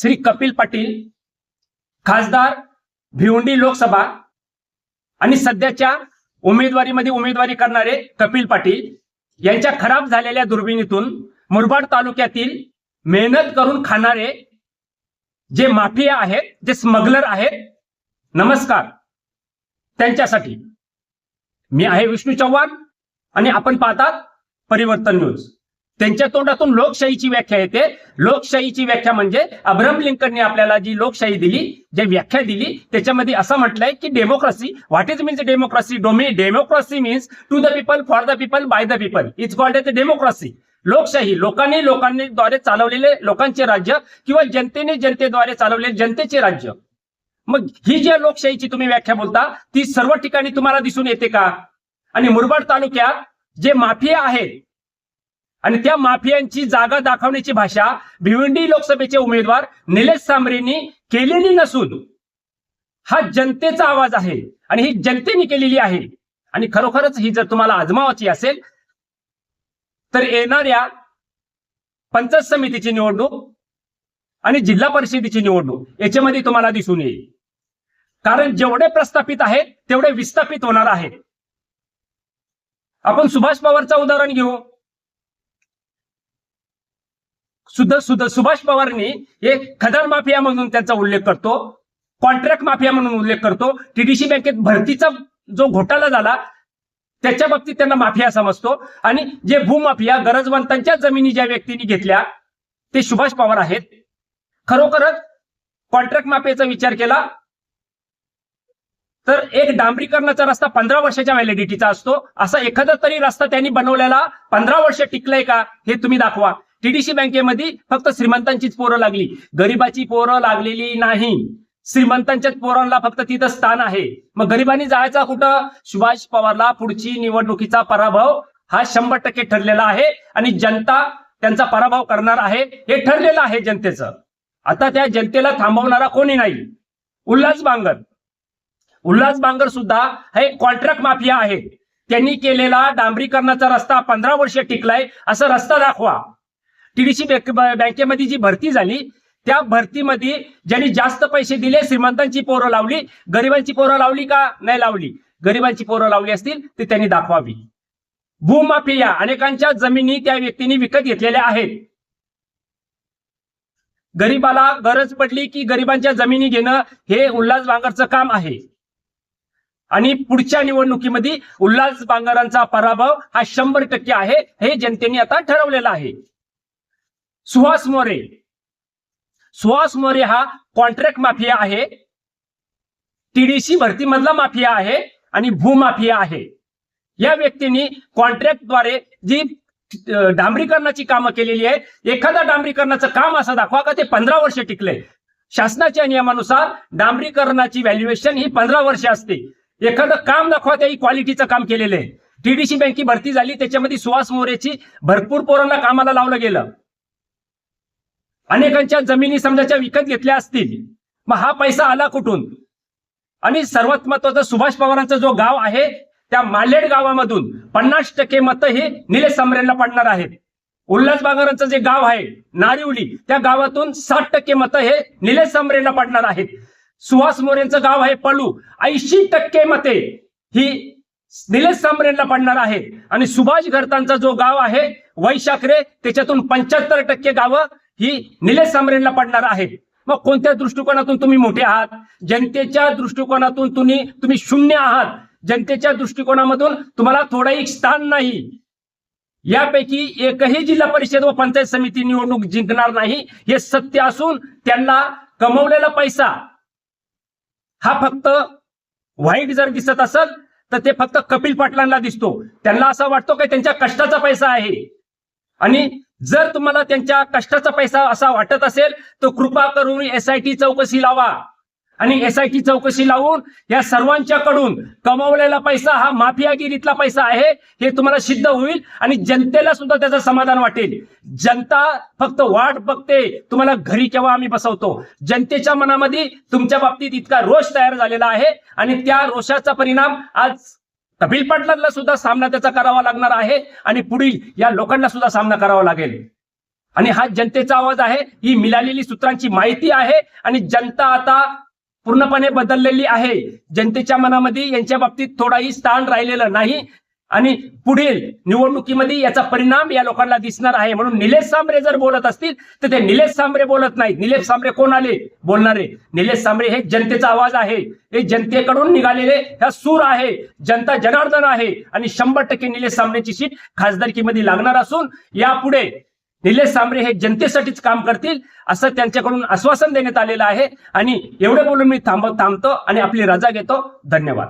श्री कपिल पाटील खासदार भिवंडी लोकसभा आणि सध्याच्या उमेदवारीमध्ये उमेदवारी करणारे कपिल पाटील यांच्या खराब झालेल्या दुर्बिणीतून मुरबाड तालुक्यातील मेहनत करून खाणारे जे माफिया आहेत जे स्मगलर आहेत नमस्कार. त्यांच्यासाठी मी आहे विष्णू चव्हाण आणि आपण पाहतात परिवर्तन न्यूज. त्यांच्या तोंडातून लोकशाहीची व्याख्या येते. लोकशाहीची व्याख्या म्हणजे अब्राहम लिंकनने आपल्याला जी लोकशाही दिली जी व्याख्या दिली त्याच्यामध्ये असं म्हटलंय की democracy what is means democracy डोमी democracy means to the people for the people by the people it's called as democracy लोकशाही लोकांनी लोकांनी द्वारे चालवलेले लोकांचे राज्य किंवा जनतेने जनतेद्वारे चालवलेले जनतेचे राज्य. मग ही जी लोकशाहीची तुम्ही व्याख्या बोलता ती सर्व ठिकाणी तुम्हाला दिसून येते का? आणि मुरबाड तालुक्यात जे माफिया आहेत आणि त्या माफियांची जागा दाखवण्याची भाषा भिवंडी लोकसभेचे उमेदवार निलेश सांबरेंनी केलेली नसून हा जनतेचा आवाज आहे आणि ही जनतेने केलेली आहे. आणि खरोखरच ही जर तुम्हाला आजमावाची असेल तर येणाऱ्या पंचायत समितीची निवडणूक आणि जिल्हा परिषदेची निवडणूक याच्यामध्ये तुम्हाला दिसून येईल. कारण जेवढे प्रस्थापित आहेत तेवढे विस्थापित होणार आहेत. आपण सुभाष पवारचं उदाहरण घेऊ. सुद्धा सुद्धा सुभाष पवारनी एक खदान माफिया म्हणून त्यांचा उल्लेख करतो कॉन्ट्रॅक्ट माफिया म्हणून उल्लेख करतो टीडीसी बँकेत भरतीचा जो घोटाळा झाला त्याच्या बाबतीत त्यांना माफिया समजतो. आणि जे भूमाफिया गरजवंतांच्या जमिनी ज्या व्यक्तींनी घेतल्या ते सुभाष पवार आहेत. खरोखरच कॉन्ट्रॅक्ट माफियाचा विचार केला तर एक डांबरीकरणाचा रस्ता पंधरा वर्षाच्या व्हॅलिडिटीचा असतो. असा एखादा तरी रस्ता त्यांनी बनवलेला पंधरा वर्ष टिकलाय का हे तुम्ही दाखवा. टीडीसी बँकेमध्ये फक्त श्रीमंतांचीच पोरं लागली. गरीबाची पोरं लागलेली नाही. श्रीमंतांच्याच पोरांना फक्त तिथं स्थान आहे. मग गरिबांनी जायचा कुठं? सुभाष पवारला पुढची निवडणुकीचा पराभव हा शंभर टक्के ठरलेला आहे आणि जनता त्यांचा पराभव करणार आहे. हे ठरलेलं आहे जनतेचं. आता त्या जनतेला थांबवणारा कोणी नाही? उल्हास बांगर. उल्हास बांगर सुद्धा हे कॉन्ट्रॅक्ट माफिया आहे त्यांनी केलेला डांबरीकरणाचा रस्ता पंधरा वर्ष टिकलाय. असा रस्ता दाखवा. टीडीसी बँकेमध्ये जी भरती झाली त्या भरतीमध्ये ज्यांनी जास्त पैसे दिले श्रीमंतांची पोरं लावली गरिबांची पोरं लावली का नाही लावली? गरिबांची पोरं लावली असतील ते त्यांनी दाखवावी. भूमाफिया अनेकांच्या जमिनी त्या व्यक्तींनी विकत घेतलेल्या आहेत. गरीबाला गरज पडली की गरिबांच्या जमिनी घेणं हे उल्हास बांगरचं काम आहे. आणि पुढच्या निवडणुकीमध्ये उल्हास बांगरांचा पराभव हा शंभर टक्के आहे हे जनतेने आता ठरवलेलं आहे. सुहास मोरे. सुहास मोरे हा कॉन्ट्रॅक्ट माफिया आहे. टीडीसी भरतीमधला माफिया आहे आणि भूमाफिया आहे. या व्यक्तींनी कॉन्ट्रॅक्टद्वारे जी डांबरीकरणाची कामं केलेली आहे एखादा डांबरीकरणाचं काम असं दाखवा का ते पंधरा वर्ष टिकले. शासनाच्या नियमानुसार डांबरीकरणाची व्हॅल्युएशन ही पंधरा वर्ष असते. एखादं काम दाखवा त्याही क्वालिटीचं काम केलेलं आहे. टीडीसी बँकी भरती झाली त्याच्यामध्ये सुहास मोरेची भरपूर पोरांना कामाला लावलं गेलं. अनेकांच्या जमिनी समजाच्या विकत घेतल्या असतील. मग हा पैसा आला कुठून? आणि सर्वात महत्वाचं सुभाष पवारांचा जो गाव आहे त्या मालेड गावामधून पन्नास टक्के मतं हे निलेश सामरेंना पडणार आहेत. उल्हास बागरांचं जे गाव आहे नारिवली त्या गावातून साठ टक्के मतं हे निलेश सामरेंना पडणार आहेत. सुहास मोरेंचं गाव आहे पळू ऐंशी टक्के मते ही निलेश सामरेंना पडणार आहेत. आणि सुभाष घरतांचा जो गाव आहे वैशाखरे त्याच्यातून पंच्याहत्तर टक्के गावं ही निलेश सांबरेंना पडणार आहे. मग कोणत्या दृष्टिकोनातून तुम्ही मोठे आहात? जनतेच्या दृष्टिकोनातून तुम्ही तुम्ही शून्य आहात. जनतेच्या दृष्टिकोनामधून तुम्हाला थोडाही स्थान नाही. यापैकी एकही जिल्हा परिषद व पंचायत समिती निवडणूक जिंकणार नाही. हे सत्य असून त्यांना कमवलेला पैसा हा फक्त वाईट जर दिसत असेल तर ते फक्त कपिल पाटलांना दिसतो. त्यांना असं वाटतो की त्यांच्या कष्टाचा पैसा आहे. आणि जर तुम्हाला त्यांच्या कष्टाचा पैसा असा वाटत असेल तर कृपा करून एस आय टी चौकशी लावा. आणि एस आय टी चौकशी लावून या सर्वांच्याकडून कमावलेला पैसा हा माफियागिरीतला पैसा आहे हे तुम्हाला सिद्ध होईल आणि जनतेला सुद्धा त्याचं समाधान वाटेल. जनता फक्त वाट बघते तुम्हाला घरी केव्हा आम्ही बसवतो. जनतेच्या मनामध्ये तुमच्या बाबतीत इतका रोष तयार झालेला आहे आणि त्या रोषाचा परिणाम आज कपिल पाटलांना सुद्धा सामना त्याचा करावा लागणार आहे आणि पुढील या लोकांना सुद्धा सामना करावा लागेल. आणि हा जनतेचा आवाज आहे ही मिळालेली सूत्रांची माहिती आहे आणि जनता आता पूर्णपणे बदललेली आहे. जनतेच्या मनामध्ये यांच्या बाबतीत थोडाही स्थान राहिलेलं नाही. आणि पुढील निवडणुकीमध्ये याचा परिणाम या लोकांना दिसणार आहे. म्हणून निलेश सांबरे जर बोलत असतील तर ते निलेश सांबरे बोलत नाहीत. निलेश सांबरे कोण आले बोलणारे? निलेश सांबरे हे जनतेचा आवाज आहे. हे जनतेकडून निघालेले ह्या सूर आहे. जनता जनार्दन आहे. आणि शंभर टक्के निलेश सांबरेची सीट खासदारकीमध्ये लागणार असून यापुढे निलेश सांबरे हे जनतेसाठीच काम करतील असं त्यांच्याकडून आश्वासन देण्यात आलेलं आहे. आणि एवढं बोलून मी थांब थांबतो आणि आपली रजा घेतो. धन्यवाद.